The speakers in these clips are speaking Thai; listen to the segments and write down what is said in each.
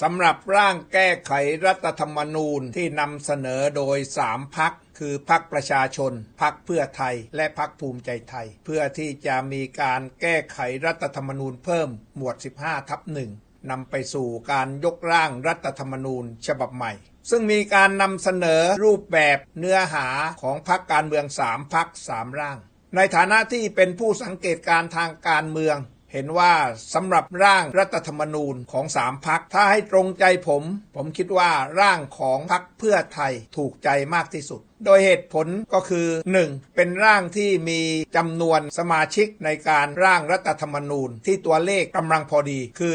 สำหรับร่างแก้ไขรัฐธรรมนูญที่นำเสนอโดยสามพักคือพักประชาชน พักเพื่อไทย และพักภูมิใจไทย เพื่อที่จะมีการแก้ไขรัฐธรรมนูญเพิ่มหมวด 15 ทับหนึ่งนำไปสู่การยกร่างรัฐธรรมนูญฉบับใหม่ ซึ่งมีการนำเสนอรูปแบบเนื้อหาของพักการเมืองสามพักสามร่าง ในฐานะที่เป็นผู้สังเกตการทางการเมือง เห็นว่าสำหรับร่างรัฐธรรมนูญของสามพักถ้าให้ตรงใจผม ผมคิดว่าร่างของพักเพื่อไทยถูกใจมากที่สุด โดยเหตุผลก็คือ 1. เป็นร่างที่มีจำนวนสมาชิกในการร่างรัฐธรรมนูญที่ตัวเลขกำลังพอดีคือ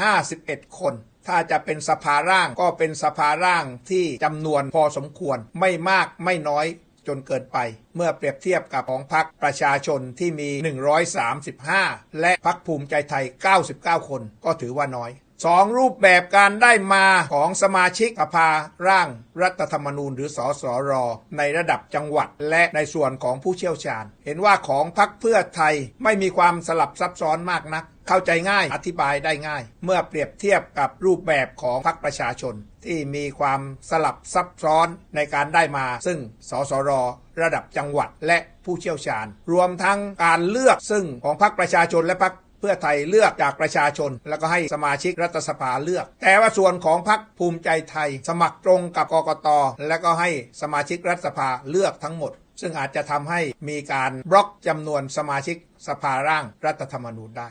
151 คนถ้าจะเป็นสภาร่างก็เป็นสภาร่างที่จำนวนพอสมควรไม่มากไม่น้อย จนเกินไป เมื่อเปรียบเทียบกับของพรรคประชาชนที่มี 135 และพรรคภูมิใจไทย 99 คนก็ถือว่าน้อยสองรูปแบบการได้มาของสมาชิกสภาร่างรัฐธรรมนูญหรือสอสอรอในระดับจังหวัด และในส่วนของผู้เชี่ยวชาญ เห็นว่าของพรรคเพื่อไทยไม่มีความสลับซับซ้อนมากนัก เข้าใจง่ายอธิบายได้ง่าย เมื่อเปรียบเทียบกับรูปแบบของพรรคประชาชน ที่มีความสลับซับซ้อนในการได้มา ซึ่งสสรระดับจังหวัดและผู้เชี่ยวชาญ รวมทั้งการเลือกซึ่งของพรรคประชาชนและพรรคเพื่อไทยเลือกจากประชาชน แล้วก็ให้สมาชิกรัฐสภาเลือก แต่ว่าส่วนของพรรคภูมิใจไทย สมัครตรงกับกกตแล้วก็ให้สมาชิกรัฐสภาเลือกทั้งหมด ซึ่งอาจจะทำให้มีการบล็อกจำนวนสมาชิกสภาร่างรัฐธรรมนูญได้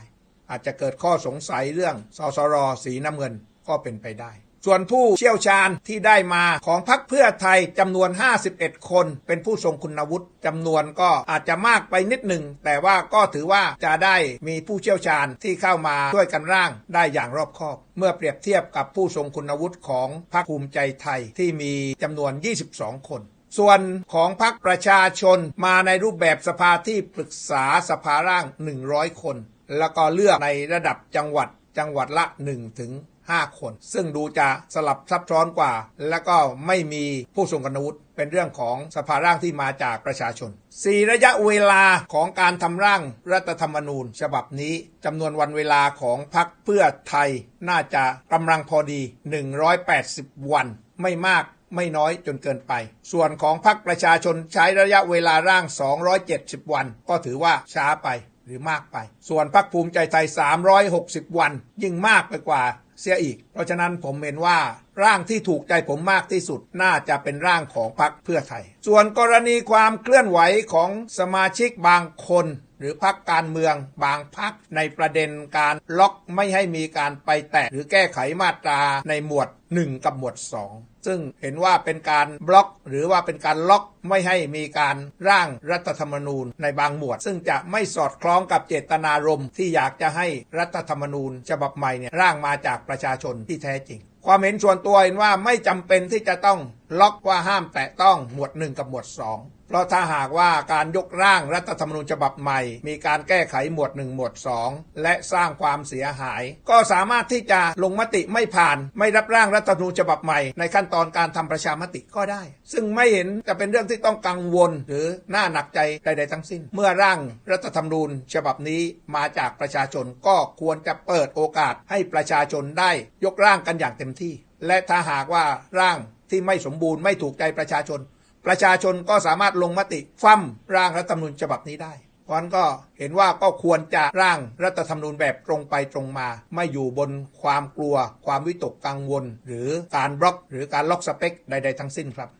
อาจจะเกิดข้อสงสัยเรื่องสสรสีน้ำเงินก็เป็นไปได้ ส่วนผู้เชี่ยวชาญที่ได้มาของพรรคเพื่อไทยจำนวน 51 คน เป็นผู้ทรงคุณวุฒิจำนวนก็อาจจะมากไปนิดหนึ่ง แต่ว่าก็ถือว่าจะได้มีผู้เชี่ยวชาญที่เข้ามาช่วยกันร่างได้อย่างรอบคอบ เมื่อเปรียบเทียบกับผู้ทรงคุณวุฒิของพรรคภูมิใจไทยที่มีจำนวน 22 คนส่วนของพรรคประชาชนมาในรูปแบบสภาที่ปรึกษาสภาร่าง 100 คน แล้วก็เลือกในระดับจังหวัดจังหวัดละ 1 ถึง 5 คน ซึ่งดูจะสลับซับซ้อนกว่า แล้วก็ไม่มีผู้ทรงคุณวุฒิเป็นเรื่องของสภาร่างที่มาจากประชาชน 4 ระยะเวลาของการทำร่างรัฐธรรมนูญ ฉบับนี้จำนวนวันเวลาของพรรคเพื่อไทยน่าจะกำลังพอดี 180 วันไม่มากไม่น้อยจนเกินไป ส่วนของพรรคประชาชนใช้ระยะเวลาร่าง 270 วัน ก็ถือว่าช้าไป รือมากไป ส่วนพรรคภูมิใจไทย 360 วัน ยิ่งมากไปกว่าเสียอีก เพราะฉะนั้นผมเห็นว่าร่างที่ถูกใจผมมากที่สุดน่าจะเป็นร่างของพรรคเพื่อไทย ส่วนกรณีความเคลื่อนไหวของสมาชิกบางคน หรือพรรคการเมืองบางพรรคในประเด็นการล็อกไม่ให้มีการไปแตะหรือแก้ไขมาตราในหมวด 1 กับหมวด 2 ซึ่งเห็นว่าเป็นการบล็อก หรือว่าเป็นการล็อกไม่ให้มีการร่างรัฐธรรมนูญในบางหมวด ซึ่งจะไม่สอดคล้องกับเจตนารมณ์ที่อยากจะให้รัฐธรรมนูญฉบับใหม่เนี่ยร่างมาจากประชาชนที่แท้จริง ความเห็นส่วนตัวเห็นว่าไม่จำเป็นที่จะต้อง ล็อกว่าห้ามแตะต้องหมวด 1 กับหมวด 2 เพราะถ้าหากว่าการยกร่างรัฐธรรมนูญฉบับใหม่ มีการแก้ไขหมวด 1 หมวด 2 และสร้างความเสียหาย ก็สามารถที่จะลงมติไม่ผ่าน ไม่รับร่างรัฐธรรมนูญฉบับใหม่ ในขั้นตอนการทำประชามติก็ได้ ซึ่งไม่เห็นจะเป็นเรื่องที่ต้องกังวล หรือน่าหนักใจใดๆทั้งสิ้น เมื่อร่างรัฐธรรมนูญ ฉบับนี้มาจากประชาชนก็ควรจะเปิดโอกาสให้ประชาชนได้ยกร่างกันอย่างเต็มที่ และถ้าหากว่าร่าง ที่ไม่สมบูรณ์ไม่ถูกใจประชาชน ประชาชนก็สามารถลงมติฟั่มร่างรัฐธรรมนูญฉบับนี้ได้เพราะฉะนั้นก็เห็นว่าก็ควรจะร่างรัฐธรรมนูญแบบตรงไปตรงมา ไม่อยู่บนความกลัว ความวิตกกังวล หรือการบล็อก หรือการล็อกสเปคใด ๆ ทั้งสิ้นครับ